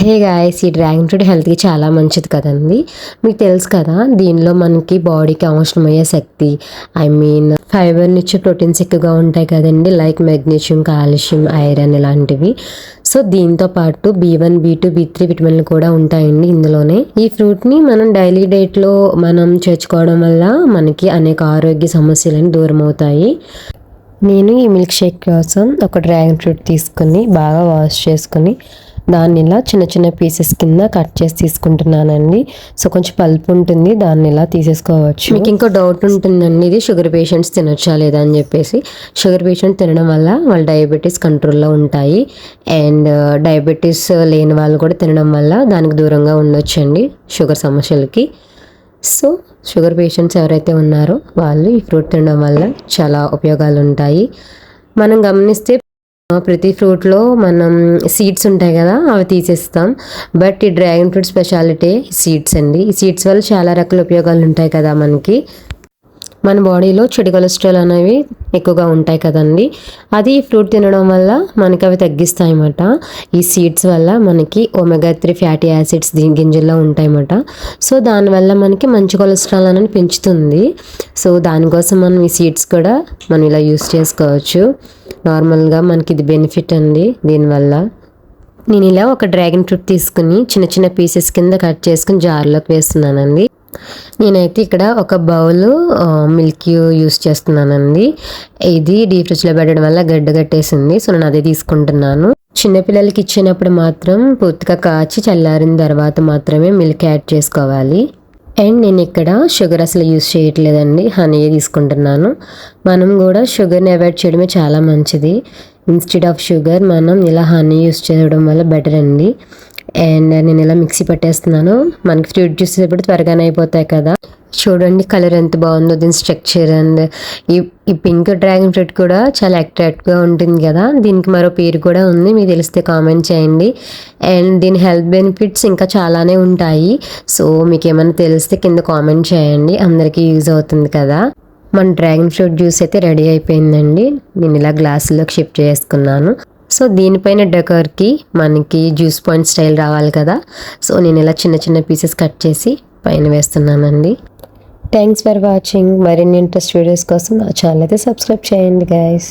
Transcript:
హే guys ఈ dragon fruit హెల్త్కి చాలా మంచిది కదండి. మీకు తెలుసు కదా దీనిలో మనకి బాడీకి అవసరమయ్యే శక్తి ఐ మీన్ ఫైబర్ నుంచి ప్రోటీన్స్ ఎక్కువగా ఉంటాయి కదండి లైక్ మెగ్నీషియం కాల్షియం ఐరన్ ఇలాంటివి. సో దీంతో పాటు B one B two B three విటమిన్లు కూడా ఉంటాయండి ఇందులోనే. ఈ ఫ్రూట్ని మనం డైలీ డైట్లో మనం చేర్చుకోవడం వల్ల మనకి అనేక ఆరోగ్య సమస్యలను దూరం అవుతాయి నేను ఈ మిల్క్ షేక్ కోసం ఒక డ్రాగన్ ఫ్రూట్ తీసుకుని బాగా వాష్ చేసుకుని దాన్ని ఇలా చిన్న చిన్న పీసెస్ కింద కట్ చేసి తీసుకుంటున్నానండి. సో కొంచెం పల్పు ఉంటుంది దాన్ని ఇలా తీసేసుకోవచ్చు. మీకు ఇంకో డౌట్ ఉంటుందండి ఇది షుగర్ పేషెంట్స్ తినొచ్చా లేదా అని చెప్పేసి. షుగర్ పేషెంట్ తినడం వల్ల వాళ్ళ డయాబెటీస్ కంట్రోల్లో ఉంటాయి. అండ్ డయాబెటీస్ uh, లేని వాళ్ళు కూడా తినడం వల్ల దానికి దూరంగా ఉండొచ్చండి షుగర్ సమస్యలకి. సో షుగర్ పేషెంట్స్ ఎవరైతే ఉన్నారో వాళ్ళు ఈ ఫ్రూట్ తినడం వల్ల చాలా ఉపయోగాలు ఉంటాయి మనం గమనిస్తే ప్రతి ఫ్రూట్లో మనం సీడ్స్ ఉంటాయి కదా అవి తీసేస్తాం. బట్ ఈ డ్రాగన్ ఫ్రూట్ స్పెషాలిటీ సీడ్స్ అండి. ఈ సీడ్స్ వల్ల చాలా రకాల ఉపయోగాలు ఉంటాయి కదా మనకి. మన బాడీలో చెడు కొలెస్ట్రాల్ అనేవి ఎక్కువగా ఉంటాయి కదండి. అది ఈ ఫ్రూట్ తినడం వల్ల మనకి అవి తగ్గిస్తాయి అన్నమాట ఈ సీడ్స్ వల్ల మనకి ఒమెగా త్రీ ఫ్యాటీ యాసిడ్స్ దీని గింజల్లో ఉంటాయన్నమాట. సో దానివల్ల మనకి మంచి కొలెస్ట్రాల్ అనేది పెంచుతుంది. సో దానికోసం మనం ఈ సీడ్స్ కూడా మనం ఇలా యూస్ చేసుకోవచ్చు. నార్మల్గా మనకి ఇది బెనిఫిట్ అండి దీనివల్ల. నేను ఇలా ఒక డ్రాగన్ ఫ్రూట్ తీసుకుని చిన్న చిన్న పీసెస్ కింద కట్ చేసుకుని జార్లోకి వేస్తున్నానండి. నేనైతే ఇక్కడ ఒక బౌల్ మిల్క్ యూస్ చేస్తున్నానండి. ఇది డీప్ ఫ్రిడ్జ్లో పెట్టడం వల్ల గడ్డ కట్టేసింది సో నేను అదే తీసుకుంటున్నాను. చిన్నపిల్లలకి ఇచ్చినప్పుడు మాత్రం పూర్తిగా కాచి చల్లారిన తర్వాత మాత్రమే మిల్క్ యాడ్ చేసుకోవాలి. అండ్ నేను ఇక్కడ షుగర్ అసలు యూస్ చేయట్లేదండి హనీ తీసుకుంటున్నాను. మనం కూడా షుగర్ని అవాయిడ్ చేయడమే చాలా మంచిది. ఇన్స్టెడ్ ఆఫ్ షుగర్ మనం ఇలా హనీ యూస్ చేయడం వల్ల బెటర్ అండి. అండ్ నేను ఇలా మిక్సీ పట్టేస్తున్నాను. మనకి ఫ్రూట్ జ్యూస్ ఇప్పుడు త్వరగానే అయిపోతాయి కదా. చూడండి కలర్ ఎంత బాగుందో దీని స్ట్రక్చర్ అండ్ ఈ ఈ పింక్ డ్రాగన్ ఫ్రూట్ కూడా చాలా అట్రాక్ట్గా ఉంటుంది కదా. దీనికి మరో పేరు కూడా ఉంది. మీకు తెలిస్తే కామెంట్ చేయండి. అండ్ దీని హెల్త్ బెనిఫిట్స్ ఇంకా చాలానే ఉంటాయి. సో మీకు ఏమైనా తెలిస్తే కింద కామెంట్ చేయండి. అందరికీ యూజ్ అవుతుంది కదా. మన డ్రాగన్ ఫ్రూట్ జ్యూస్ అయితే రెడీ అయిపోయిందండి. నేను ఇలా గ్లాసులోకి షిఫ్ట్ చేసుకున్నాను. సో దీనిపైన డెకర్కి మనకి జ్యూస్ పాయింట్ స్టైల్ రావాలి కదా. సో నేను ఇలా చిన్న చిన్న పీసెస్ కట్ చేసి పైన వేస్తున్నానండి. థ్యాంక్స్ ఫర్ వాచింగ్ మరిన్ని ఇంట్రెస్ట్ వీడియోస్ కోసం నా ఛానల్ అయితే సబ్స్క్రైబ్ చేయండి గైస్